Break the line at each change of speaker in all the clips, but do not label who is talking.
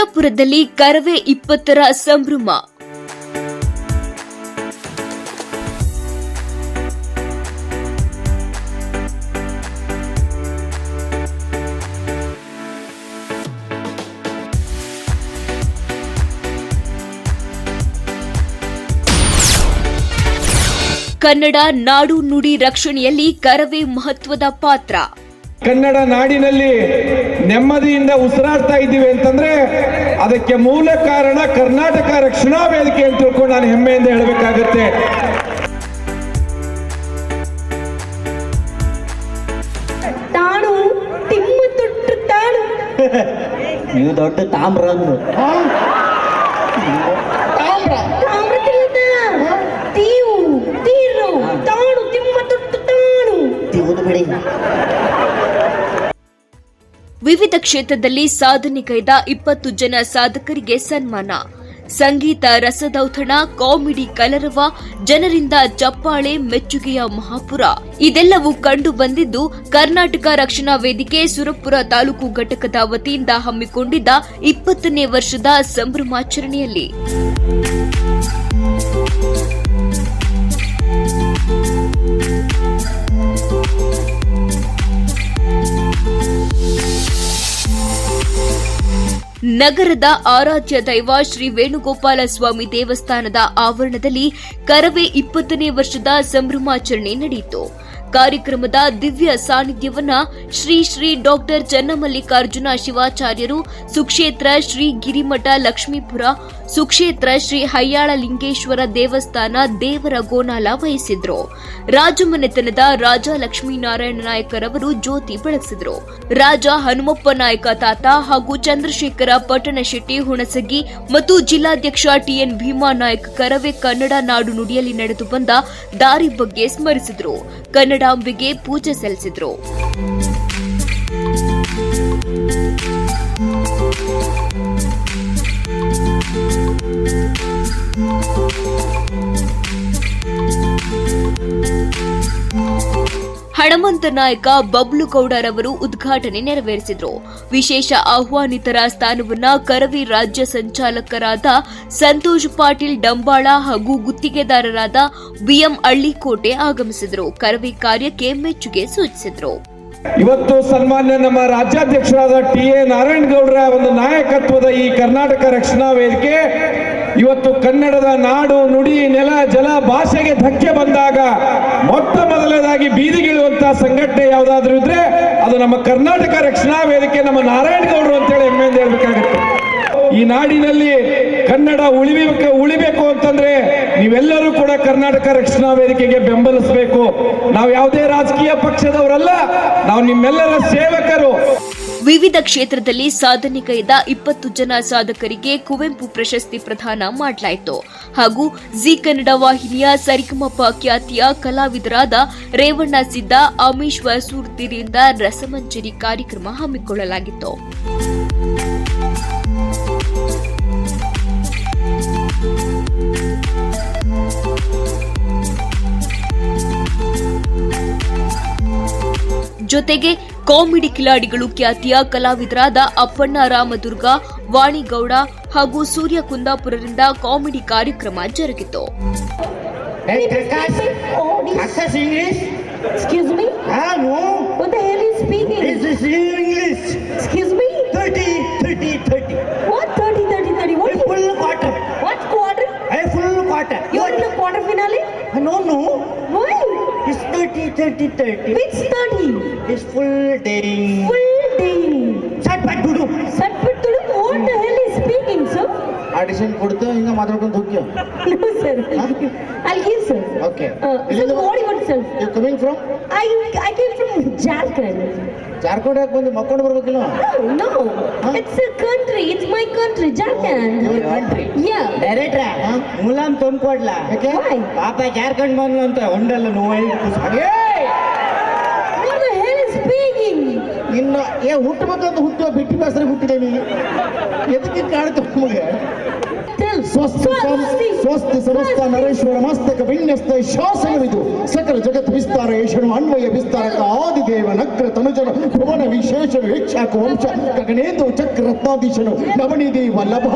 ಸುರಪುರದಲ್ಲಿ ಕರವೇ ಇಪ್ಪತ್ತರ ಸಂಭ್ರಮ. ಕನ್ನಡ ನಾಡು ನುಡಿ ರಕ್ಷಣೆಯಲ್ಲಿ ಕರವೇ ಮಹತ್ವದ ಪಾತ್ರ.
ಕನ್ನಡ ನಾಡಿನಲ್ಲಿ ನೆಮ್ಮದಿಯಿಂದ ಉಸಿರಾಡ್ತಾ ಇದ್ದೀವಿ ಅಂತಂದ್ರೆ ಅದಕ್ಕೆ ಮೂಲ ಕಾರಣ ಕರ್ನಾಟಕ ರಕ್ಷಣಾ ವೇದಿಕೆ ಅಂತ ತಿಳ್ಕೊಂಡು ನಾನು ಹೆಮ್ಮೆಯಿಂದ ಹೇಳಬೇಕಾಗತ್ತೆ.
ತಾಣು ತಿಮ್ಮು ತೊಟ್ಟು ತಾಣು
ನೀವು ದೊಡ್ಡ ತಾಮ್ರ
ತಾಮ್ರತಿಲ್ಲದ ತೀವು ತೀರು ತಾನು ತಿಮ್ಮ ತೊಟ್ಟು ತಾನು
ತಿವುದು ಬಿಡಿ.
ವಿವಿಧ ಕ್ಷೇತ್ರದಲ್ಲಿ ಸಾಧನೆ ಕೈದ ಇಪ್ಪತ್ತು ಜನ ಸಾಧಕರಿಗೆ ಸನ್ಮಾನ. ಸಂಗೀತ, ರಸದೌತಣ, ಕಾಮಿಡಿ, ಕಲರವ, ಜನರಿಂದ ಚಪ್ಪಾಳೆ ಮೆಚ್ಚುಗೆಯ ಮಹಾಪುರ. ಇದೆಲ್ಲವೂ ಕಂಡು ಬಂದಿದ್ದು ಕರ್ನಾಟಕ ರಕ್ಷಣಾ ವೇದಿಕೆ ಸುರಪುರ ತಾಲೂಕು ಘಟಕದ ವತಿಯಿಂದ ಹಮ್ಮಿಕೊಂಡಿದ್ದ ಇಪ್ಪತ್ತನೇ ವರ್ಷದ ಸಂಭ್ರಮಾಚರಣೆಯಲ್ಲಿ. ನಗರದ ಆರಾಧ್ಯ ದೈವ ಶ್ರೀ ವೇಣುಗೋಪಾಲ ಸ್ವಾಮಿ ದೇವಸ್ಥಾನದ ಆವರಣದಲ್ಲಿ ಕರವೇ ಇಪ್ಪತ್ತನೇ ವರ್ಷದ ಸಂಭ್ರಮಾಚರಣೆ ನಡೆಯಿತು. ಕಾರ್ಯಕ್ರಮದ ದಿವ್ಯ ಸಾನ್ನಿಧ್ಯವನ್ನ ಶ್ರೀ ಶ್ರೀ ಡಾಕ್ಟರ್ ಚನ್ನಮಲ್ಲಿಕಾರ್ಜುನ ಶಿವಾಚಾರ್ಯರು, ಸುಕ್ಷೇತ್ರ ಶ್ರೀ ಗಿರಿಮಠ ಲಕ್ಷ್ಮೀಪುರ, ಸುಕ್ಷೇತ್ರ ಶ್ರೀ ಹಯ್ಯಾಳ ಲಿಂಗೇಶ್ವರ ದೇವಸ್ಥಾನ ದೇವರ ಗೋನಾಲ ವಹಿಸಿದ್ರು. ರಾಜಮನೆತನದ ರಾಜ ಲಕ್ಷ್ಮೀನಾರಾಯಣ ನಾಯಕರವರು ಜ್ಯೋತಿ ಬೆಳಗಿಸಿದ್ರು. ರಾಜ ಹನುಮಪ್ಪ ನಾಯಕ ತಾತ ಹಾಗೂ ಚಂದ್ರಶೇಖರ ಪಟ್ಟಣಶೆಟ್ಟಿ ಹುಣಸಗಿ ಮತ್ತು ಜಿಲ್ಲಾಧ್ಯಕ್ಷ ಟಿಎನ್ ಭೀಮಾ ನಾಯಕ್ ಕರವೇ ಕನ್ನಡ ನಾಡು ನುಡಿಯಲ್ಲಿ ನಡೆದು ಬಂದ ದಾರಿ ಬಗ್ಗೆ ಸ್ಮರಿಸಿದ್ರು. ಕನ್ನಡಾಂಬೆಗೆ ಪೂಜೆ ಸಲ್ಲಿಸಿದ್ರು. ಹಣಮಂತ ನಾಯಕ ಬಬ್ಲು ಗೌಡರವರು ಉದ್ಘಾಟನೆ ನೆರವೇರಿಸಿದರು. ವಿಶೇಷ ಆಹ್ವಾನಿತರ ಸ್ಥಾನವನ್ನ ಕರವಿ ರಾಜ್ಯ ಸಂಚಾಲಕರಾದ ಸಂತೋಷ್ ಪಾಟೀಲ್ ಡಂಬಾಳ ಹಾಗೂ ಗುತ್ತಿಗೆದಾರರಾದ ಬಿಎಂ ಅಳ್ಳಿಕೋಟೆ ಆಗಮಿಸಿದರು. ಕರವಿ ಕಾರ್ಯಕ್ಕೆ ಮೆಚ್ಚುಗೆ ಸೂಚಿಸಿದರು.
ಇವತ್ತು ಸನ್ಮಾನ್ಯ ನಮ್ಮ ರಾಜ್ಯಾಧ್ಯಕ್ಷರಾದ ಟಿ ಎ ನಾರಾಯಣಗೌಡರ ಒಂದು ನಾಯಕತ್ವದ ಈ ಕರ್ನಾಟಕ ರಕ್ಷಣಾ ವೇದಿಕೆ ಇವತ್ತು ಕನ್ನಡದ ನಾಡು, ನುಡಿ, ನೆಲ, ಜಲ ಭಾಷೆಗೆ ಧಕ್ಕೆ ಬಂದಾಗ ಮೊಟ್ಟ ಮೊದಲನೇದಾಗಿ ಬೀದಿಗಿಳುವಂತಹ ಸಂಘಟನೆ ಯಾವುದಾದ್ರೂ ಇದ್ರೆ ಅದು ನಮ್ಮ ಕರ್ನಾಟಕ ರಕ್ಷಣಾ ವೇದಿಕೆ, ನಮ್ಮ ನಾರಾಯಣಗೌಡರು ಅಂತೇಳಿ ಹೆಮ್ಮೆಯಿಂದ ಹೇಳ್ಬೇಕಾಗುತ್ತೆ. ಈ ನಾಡಿನಲ್ಲಿ ಕನ್ನಡ ಉಳಿಬೇಕು ಉಳಿಬೇಕು ಅಂತಂದ್ರೆ ನೀವೆಲ್ಲರೂ ಕೂಡ ಕರ್ನಾಟಕ ರಕ್ಷಣಾ ವೇದಿಕೆಗೆ ಬೆಂಬಲಿಸಬೇಕು. ನಾವು ಯಾವುದೇ ರಾಜಕೀಯ ಪಕ್ಷದವರಲ್ಲ, ನಾವು ನಿಮ್ಮೆಲ್ಲರ ಸೇವಕರು.
ವಿವಿಧ ಕ್ಷೇತ್ರದಲ್ಲಿ ಸಾಧನೆ ಕೈದ ಇಪ್ಪತ್ತು ಜನ ಸಾಧಕರಿಗೆ ಕುವೆಂಪು ಪ್ರಶಸ್ತಿ ಪ್ರದಾನ ಮಾಡಲಾಯಿತು. ಹಾಗೂ ಜಿ ಕನ್ನಡ ವಾಹಿನಿಯ ಸರಿಗಮಪ ಖ್ಯಾತಿಯ ಕಲಾವಿದರಾದ ರೇವಣ್ಣ ಸಿದ್ದ ಅಮೀಶ್ ವಸೂರ್ತಿರಿಂದ ರಸಮಂಜರಿ ಕಾರ್ಯಕ್ರಮ ಹಮ್ಮಿಕೊಳ್ಳಲಾಗಿತ್ತು. ಜೊತೆಗೆ ಕಾಮಿಡಿ ಕಿಲಾಡಿಗಳು ಖ್ಯಾತಿಯ ಕಲಾವಿದರಾದ ಅಪ್ಪಣ್ಣ ರಾಮದುರ್ಗ ವಾಣಿಗೌಡ ಹಾಗೂ ಸೂರ್ಯ ಕುಂದಾಪುರರಿಂದ ಕಾಮಿಡಿ ಕಾರ್ಯಕ್ರಮ ಜರುಗಿತು
Hey, Prakash. English?
Excuse me?
Ah, no. 30, 30, 30.
Which 30?
It's full day.
Full day.
Up, Dudu.
Satpatulu, what the hell is speaking, sir?
Audition ಕೊಡ್ತು ಹಿಂಗ ಮಾತಾಡ್ಕೊಂಡು ಹೋಗ್ಯ
No, sir. I'll give, I'll give sir.
Okay.
Uh, sir, what do you want, sir?
You coming from
I, I came from Jharkhand.
Jharkhand ಯಾಕೆ ಬಂದು ಮಕ್ಕೊಂಡು ಬರ್ಬೇಕಿಲ್ಲ
No, no. It's a country. It's my country, Jharkhand. Yeah.
ಡೈರೆಕ್ಟ್ರ ಮುಲಾಮ್ ತಂದ್ಕೊಡ್ಲಾ? ಪಾಪ ಜಾರ್ಖಂಡ್ ಬಂದು ಅಂತ ಹೊಂಡಲ್ಲ ನೋವು
What the hell is speaking?
ಇನ್ನ ಏ ಹುಟ್ಟಬೇಕಂತ ಹುಟ್ಟುವ ಬಿಟ್ಟು ಬೇಸರ ಹುಟ್ಟಿದೆ ನೀ ಎದಕ್ಕೆ ಕಾಡುತ್ತೆ ನಮಗೆ. ಸ್ವಸ್ಥ ಸಮಸ್ತ ನರೇಶ್ವರ ಮಸ್ತಕ ವಿನ್ಯಸ್ತ ಶಾಸನವಿದು. ಸಕಲ ಜಗತ್ ವಿಸ್ತಾರ ಏಷಣು ಅನ್ವಯ ವಿಸ್ತಾರಕ ಆದಿದೇವ ನಗ್ರ ತನುಜನ ಭುವನ ವಿಶೇಷನು ವೀಕ್ಷಾಕ ವಂಶ ಗಗನೇಂದು ಚಕ್ರ ರತ್ನಾಧೀಶನು ನವನಿಧಿ ವಲ್ಲಭ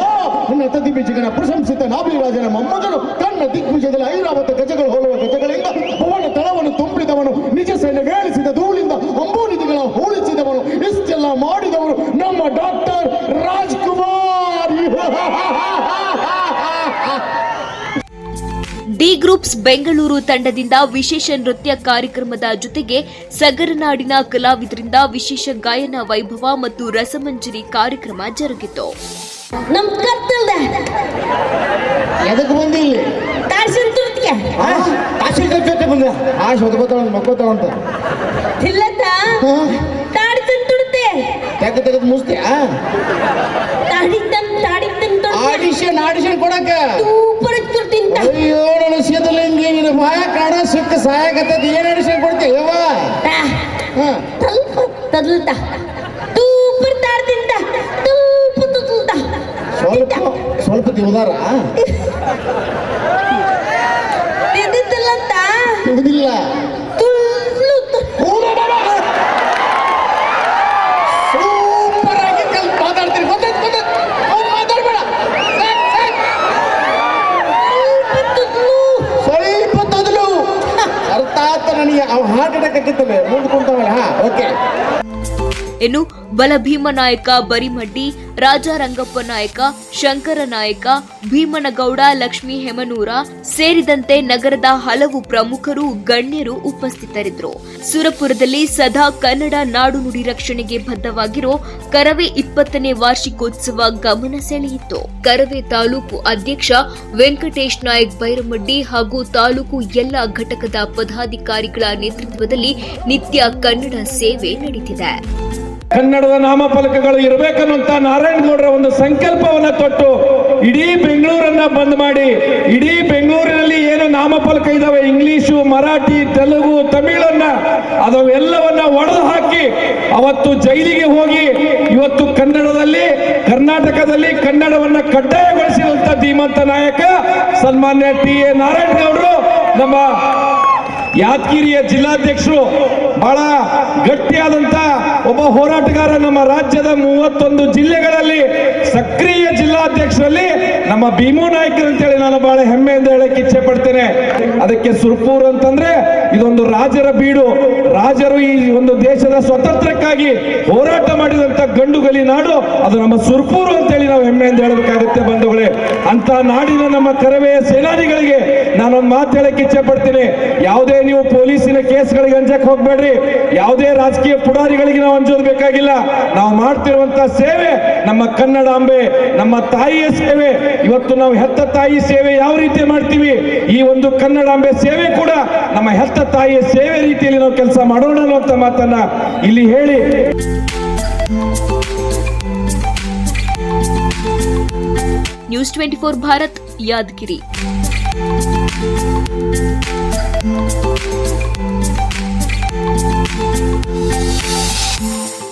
ನತ ಬಿಜಿಗನ ಪ್ರಶಂಸಿತ ನಾಭಿರಾಜನ ಮೊಮ್ಮಗನು ಕಣ್ಣ ದಿಗ್ವಿಜಯದಲ್ಲಿ ಐರಾವತ ಗಜಗಳು ಹೋಲುವ ಗಜಗಳಿಂದ ಭುವನ ತಳವನ್ನು ತುಂಬಿದವನು ಮಾಡಿದವರು ನಮ್ಮ doctor Rajkumar.
D groups Bengaluru ತಂಡದಿಂದ ವಿಶೇಷ ನೃತ್ಯ ಕಾರ್ಯಕ್ರಮದ ಜೊತೆಗೆ ಸಗರನಾಡಿನ ಕಲಾವಿದರಿಂದ ವಿಶೇಷ ಗಾಯನ ವೈಭವ ಮತ್ತು ರಸಮಂಜರಿ ಕಾರ್ಯಕ್ರಮ ಜರುಗಿತು.
ನಮ್ ಕತ್ತಲ್ದ.
ಎದಕ್ಕೆ ಬಂದಿ ತೆಗೆ ತೆಗೆದು ಮುಸ್ತ್ಯಾ ಆಡಿಷನ್ ಆಡಿಷನ್ ಕೊಡಕ ಅಯ್ಯೋ ನನ್ನ ಶೀತಲಿಂಗಿ ನಿನ್ನ ಬಾಯ ಕಾಣ ಸಿಕ್ಕ ಸಹಾಯಕತ್ತದ ಏನ್ ಆಡಿಷನ್ ಯವ್ವ?
ತುತ್ತಲ್ತ
ಸ್ವಲ್ಪ ಸ್ವಲ್ಪ
ಎದಿದ್ದಲ್ಲಂತ
ಅವ್ ಹಾರ್ಟ್ ಅಟ್ಯಾಕ್ ಆಗಿತ್ತಲ್ಲ ಮುಂದೆ ಓಕೆ
ಇನ್ನು ಬಲಭೀಮನಾಯಕ ಬರಿಮಡ್ಡಿ, ರಾಜ ರಂಗಪ್ಪ ನಾಯಕ, ಶಂಕರ ನಾಯಕ, ಭೀಮನಗೌಡ, ಲಕ್ಷ್ಮೀ ಹೆಮನೂರ ಸೇರಿದಂತೆ ನಗರದ ಹಲವು ಪ್ರಮುಖರು, ಗಣ್ಯರು ಉಪಸ್ಥಿತರಿದ್ದರು. ಸುರಪುರದಲ್ಲಿ ಸದಾ ಕನ್ನಡ ನಾಡು ನುಡಿ ರಕ್ಷಣೆಗೆ ಬದ್ಧವಾಗಿರೋ ಕರವೇ ಇಪ್ಪತ್ತನೇ ವಾರ್ಷಿಕೋತ್ಸವ ಗಮನ ಸೆಳೆಯಿತು. ಕರವೇ ತಾಲೂಕು ಅಧ್ಯಕ್ಷ ವೆಂಕಟೇಶ್ ನಾಯಕ್ ಬೈರಮಡ್ಡಿ ಹಾಗೂ ತಾಲೂಕು ಎಲ್ಲ ಘಟಕದ ಪದಾಧಿಕಾರಿಗಳ ನೇತೃತ್ವದಲ್ಲಿ ನಿತ್ಯ ಕನ್ನಡ ಸೇವೆ ನಡೆದಿದೆ
ಕನ್ನಡದ ನಾಮಫಲಕಗಳು ಇರಬೇಕನ್ನುವಂತ ನಾರಾಯಣಗೌಡರ ಒಂದು ಸಂಕಲ್ಪವನ್ನ ತೊಟ್ಟು ಇಡೀ ಬೆಂಗಳೂರನ್ನ ಬಂದ್ ಮಾಡಿ, ಇಡೀ ಬೆಂಗಳೂರಿನಲ್ಲಿ ಏನು ನಾಮಫಲಕ ಇದಾವೆ, ಇಂಗ್ಲಿಷು, ಮರಾಠಿ, ತೆಲುಗು, ತಮಿಳನ್ನ, ಅದವೆಲ್ಲವನ್ನ ಒಡೆದು ಹಾಕಿ ಅವತ್ತು ಜೈಲಿಗೆ ಹೋಗಿ ಇವತ್ತು ಕನ್ನಡದಲ್ಲಿ, ಕರ್ನಾಟಕದಲ್ಲಿ ಕನ್ನಡವನ್ನ ಕಡ್ಡಾಯಗೊಳಿಸಿದಂತ ಧೀಮಂತ ನಾಯಕ, ಸನ್ಮಾನ್ಯ ಟಿ ಎ ನಾರಾಯಣಗೌಡರು ನಮ್ಮ ಯಾದಗಿರಿಯ ಜಿಲ್ಲಾಧ್ಯಕ್ಷರು ಬಹಳ ಗಟ್ಟಿಯಾದಂತ ಒಬ್ಬ ಹೋರಾಟಗಾರ ನಮ್ಮ ರಾಜ್ಯದ ಮೂವತ್ತೊಂದು ಜಿಲ್ಲೆಗಳಲ್ಲಿ ಸಕ್ರಿಯ ಜಿಲ್ಲಾಧ್ಯಕ್ಷರಲ್ಲಿ ನಮ್ಮ ಭೀಮು ನಾಯ್ಕರ್ ಅಂತೇಳಿ ನಾನು ಬಹಳ ಹೆಮ್ಮೆಯಿಂದ ಹೇಳಕ್ಕೆ ಇಚ್ಛೆ ಪಡ್ತೇನೆ. ಅದಕ್ಕೆ ಸುರ್ಪೂರ್ ಅಂತಂದ್ರೆ ಇದೊಂದು ರಾಜರ ಬೀಡು. ರಾಜರು ಈ ಒಂದು ದೇಶದ ಸ್ವತಂತ್ರಕ್ಕಾಗಿ ಹೋರಾಟ ಮಾಡಿದಂತ ಗಂಡುಗಲಿ ನಾಡು, ಅದು ನಮ್ಮ ಸುರ್ಪೂರು ಅಂತೇಳಿ ನಾವು ಹೆಮ್ಮೆಯಿಂದ ಹೇಳಬೇಕು ಅಂತ ನಾಡಿನ ನಮ್ಮ ಕರವೆಯ ಸೇನಾನಿಗಳಿಗೆ ನಾನೊಂದು ಮಾತು ಹೇಳಕ್ಕೆ ಇಚ್ಛೆ ಪಡ್ತೀನಿ. ಯಾವುದೇ ನೀವು ಪೊಲೀಸಿನ ಕೇಸ್ಗಳಿಗೆ ಅಂಜಕ್ಕೆ ಹೋಗ್ಬೇಡ್ರಿ. ಯಾವುದೇ ರಾಜಕೀಯ ಪುಡಾರಿಗಳಿಗೆ ನಾವು ಅಂಜೋದು ಬೇಕಾಗಿಲ್ಲ. ನಾವು ಮಾಡ್ತಿರುವಂತ ಸೇವೆ ನಮ್ಮ ಕನ್ನಡಾಂಬೆ ನಮ್ಮ ತಾಯಿಯ ಸೇವೆ. ಇವತ್ತು ನಾವು ಹೆತ್ತ ತಾಯಿ ಸೇವೆ ಯಾವ ರೀತಿ ಮಾಡ್ತೀವಿ? ಈ ಒಂದು ಕನ್ನಡಾಂಬೆ ಸೇವೆ ಕೂಡ ನಮ್ಮ ಹೆತ್ತ ತಾಯಿಯ ಸೇವೆ ರೀತಿಯಲ್ಲಿ ನಾವು ಕೆಲಸ ಮಾಡೋಣ ಅನ್ನುವಂತ ಮಾತನ್ನ ಇಲ್ಲಿ ಹೇಳಿ.
News 24 Bharat Yadgiri Thank you.